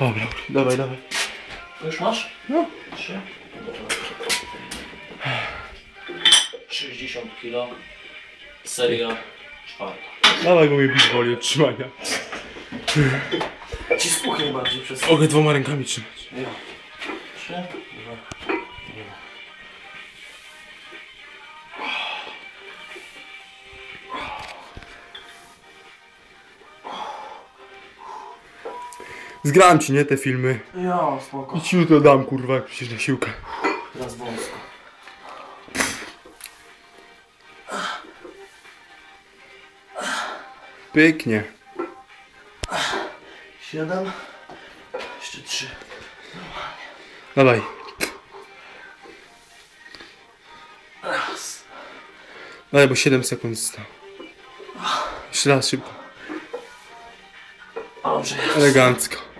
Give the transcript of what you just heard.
Dobra, dawaj, dawaj. Już masz? No. Trzy. 60 kg. Seria czwarta. Dawaj, bo mnie bić woli od trzymania. Ci spuchnie bardziej przez... Mogę dwoma rękami trzymać. Ja. Trzy. Dwa. Zgrałem ci, nie, te filmy. Ja, spoko. I ci jutro dam, kurwa, jak przyjdziesz na siłkę. Teraz wąsko. Pięknie. Siedem. Jeszcze trzy. Dawaj. Raz. Dawaj, bo 7 sekund zostało. Jeszcze raz szybko. Dobrze. Elegancko.